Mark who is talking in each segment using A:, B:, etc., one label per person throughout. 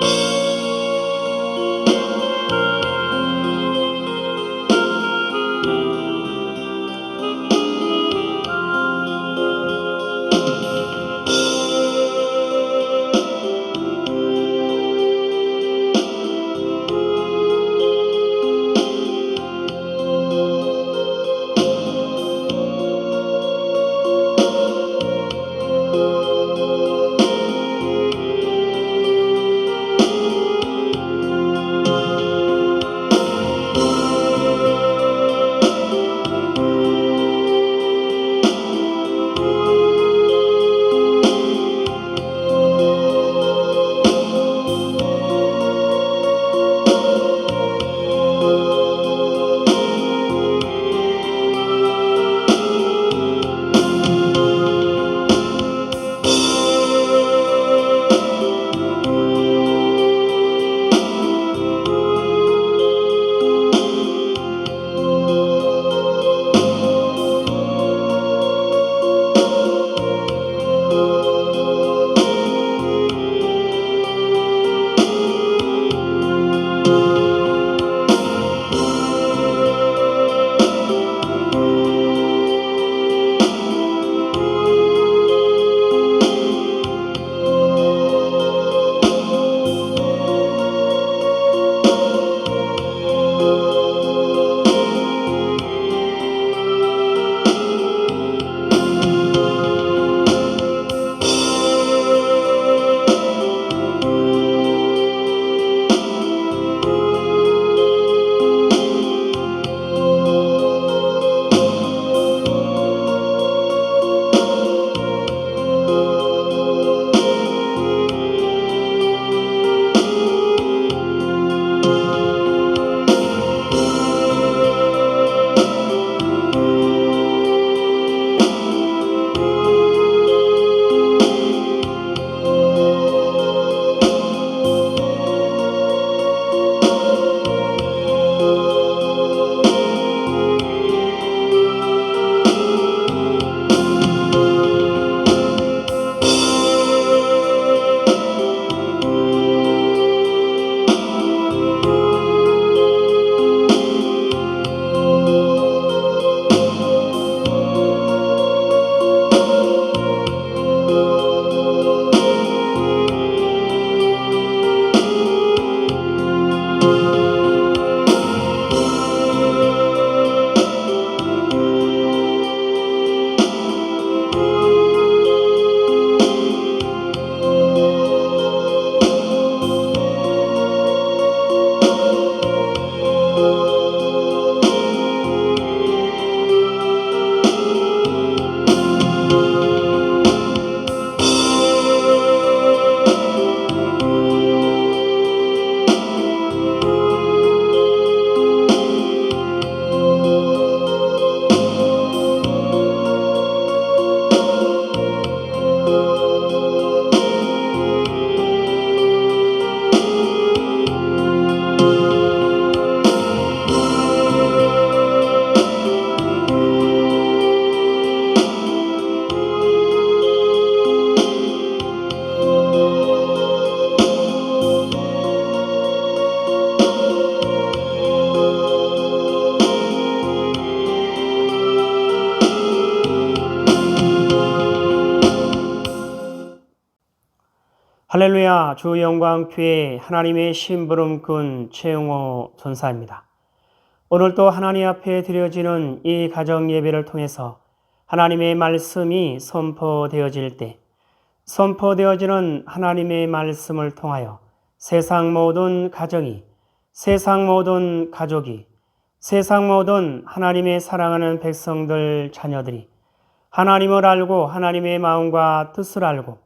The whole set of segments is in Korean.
A: Thank you. 할렐루야 주 영광 교회 하나님의 심부름꾼 최용호 전사입니다. 오늘도 하나님 앞에 드려지는 이 가정 예배를 통해서 하나님의 말씀이 선포되어질 때 선포되어지는 하나님의 말씀을 통하여 세상 모든 가정이 세상 모든 가족이 세상 모든 하나님의 사랑하는 백성들 자녀들이 하나님을 알고 하나님의 마음과 뜻을 알고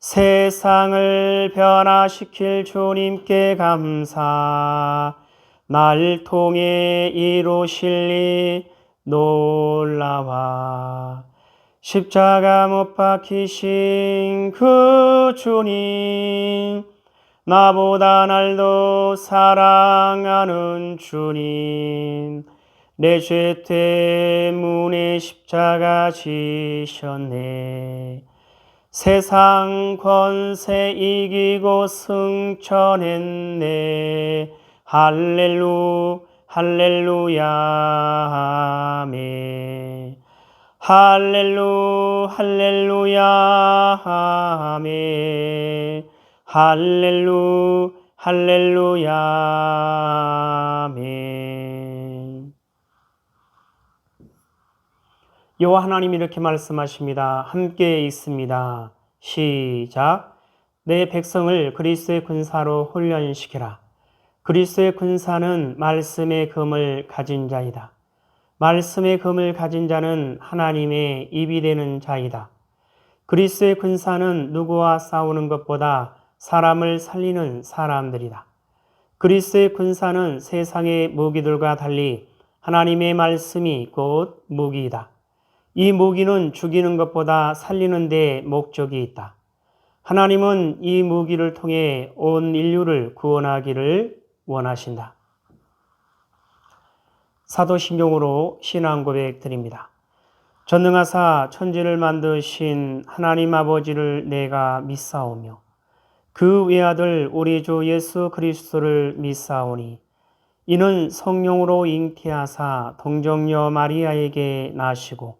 A: 세상을 변화시킬 주님께 감사. 날 통해 이루실리 놀라와 십자가 못 박히신 그 주님 나보다 날도 사랑하는 주님 내 죄 때문에 십자가 지셨네 세상 권세 이기고 승천했네. 할렐루 할렐루야 아멘. 할렐루 할렐루야 아멘. 할렐루 할렐루야 아멘 여호와 하나님 이렇게 말씀하십니다. 함께 있습니다. 시작. 내 백성을 그리스도의 군사로 훈련시키라. 그리스도의 군사는 말씀의 금을 가진 자이다. 말씀의 금을 가진 자는 하나님의 입이 되는 자이다. 그리스도의 군사는 누구와 싸우는 것보다 사람을 살리는 사람들이다. 그리스도의 군사는 세상의 무기들과 달리 하나님의 말씀이 곧 무기이다. 이 무기는 죽이는 것보다 살리는 데 목적이 있다. 하나님은 이 무기를 통해 온 인류를 구원하기를 원하신다. 사도신경으로 신앙 고백 드립니다. 전능하사 천지를 만드신 하나님 아버지를 내가 믿사오며 그 외아들 우리 주 예수 그리스도를 믿사오니 이는 성령으로 잉태하사 동정녀 마리아에게 나시고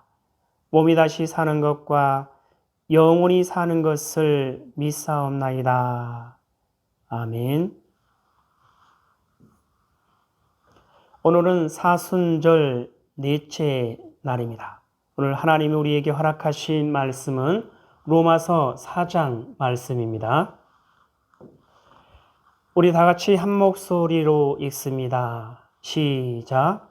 A: 몸이 다시 사는 것과 영원히 사는 것을 믿사옵나이다. 아멘. 오늘은 사순절 넷째 날입니다. 오늘 하나님이 우리에게 허락하신 말씀은 로마서 4장 말씀입니다. 우리 다 같이 한 목소리로 읽습니다. 시작.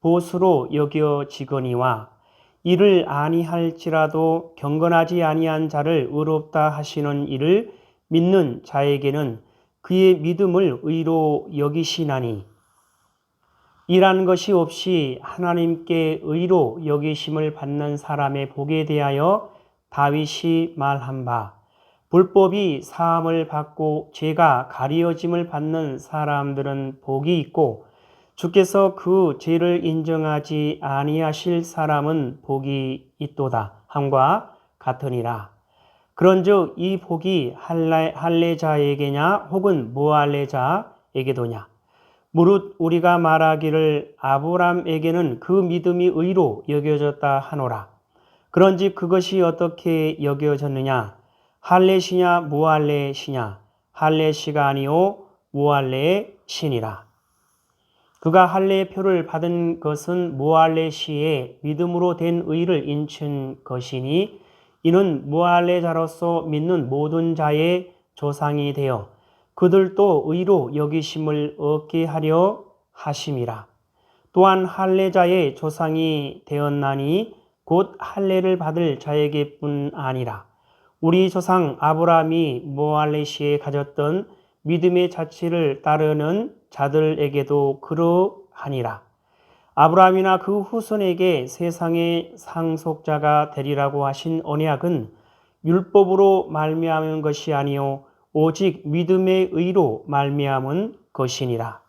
A: 보수로 여겨지거니와 이를 아니할지라도 경건하지 아니한 자를 의롭다 하시는 이를 믿는 자에게는 그의 믿음을 의로 여기시나니. 이란 것이 없이 하나님께 의로 여기심을 받는 사람의 복에 대하여 다윗이 말한 바 불법이 사함을 받고 죄가 가리어짐을 받는 사람들은 복이 있고 주께서 그 죄를 인정하지 아니하실 사람은 복이 있도다 함과 같으니라. 그런즉 이 복이 할례자에게냐 혹은 무할례자에게도냐 무릇 우리가 말하기를 아브람에게는 그 믿음이 의로 여겨졌다 하노라. 그런지 그것이 어떻게 여겨졌느냐? 할례시냐 무할례시냐? 할례시가 아니오 무할례신이라. 그가 할례의 표를 받은 것은 무할례시의 믿음으로 된 의를 인춘 것이니 이는 무할례자로서 믿는 모든 자의 조상이 되어 그들도 의로 여기심을 얻게 하려 하심이라. 또한 할례자의 조상이 되었나니 곧 할례를 받을 자에게뿐 아니라 우리 조상 아브라함이 무할례시에 가졌던 믿음의 자취를 따르는 자들에게도 그러하니라. 아브라함이나 그 후손에게 세상의 상속자가 되리라고 하신 언약은 율법으로 말미암은 것이 아니요 오직 믿음의 의로 말미암은 것이니라.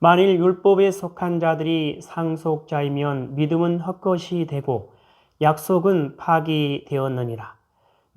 A: 만일 율법에 속한 자들이 상속자이면 믿음은 헛것이 되고 약속은 파기되었느니라.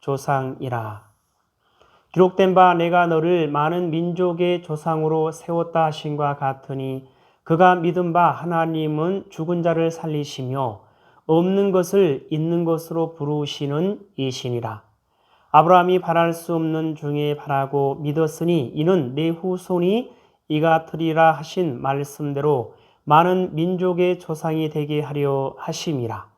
A: 조상이라. 기록된 바 내가 너를 많은 민족의 조상으로 세웠다 하신과 같으니 그가 믿은 바 하나님은 죽은 자를 살리시며 없는 것을 있는 것으로 부르시는 이신이라. 아브라함이 바랄 수 없는 중에 바라고 믿었으니 이는 내 후손이 이가 되리라 하신 말씀대로 많은 민족의 조상이 되게 하려 하심이라.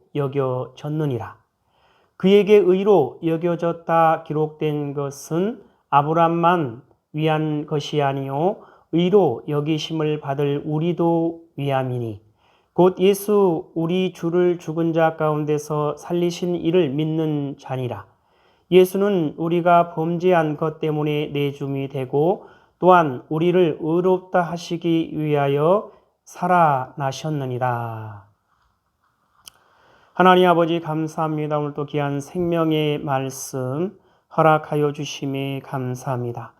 A: 여겨졌느니라. 그에게 의로 여겨졌다 기록된 것은 아브람만 위한 것이 아니요 의로 여기심을 받을 우리도 위함이니 곧 예수 우리 주를 죽은 자 가운데서 살리신 이를 믿는 자니라. 예수는 우리가 범죄한 것 때문에 내줌이 되고 또한 우리를 의롭다 하시기 위하여 살아나셨느니라. 하나님 아버지 감사합니다. 오늘 또 귀한 생명의 말씀 허락하여 주심에 감사합니다.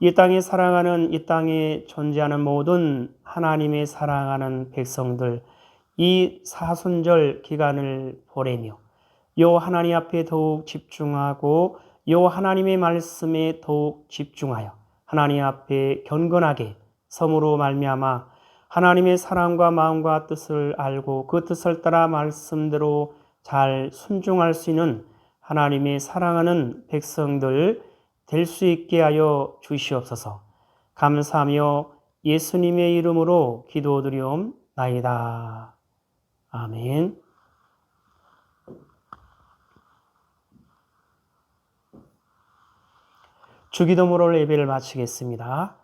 A: 이 땅에 사랑하는 이 땅에 존재하는 모든 하나님의 사랑하는 백성들 이 사순절 기간을 보내며 요 하나님 앞에 더욱 집중하고 요 하나님의 말씀에 더욱 집중하여 하나님 앞에 경건하게 섬으로 말미암아 하나님의 사랑과 마음과 뜻을 알고 그 뜻을 따라 말씀대로 잘 순종할 수 있는 하나님의 사랑하는 백성들 될 수 있게 하여 주시옵소서. 감사하며 예수님의 이름으로 기도드리옵나이다. 아멘. 주기도문을 예배를 마치겠습니다.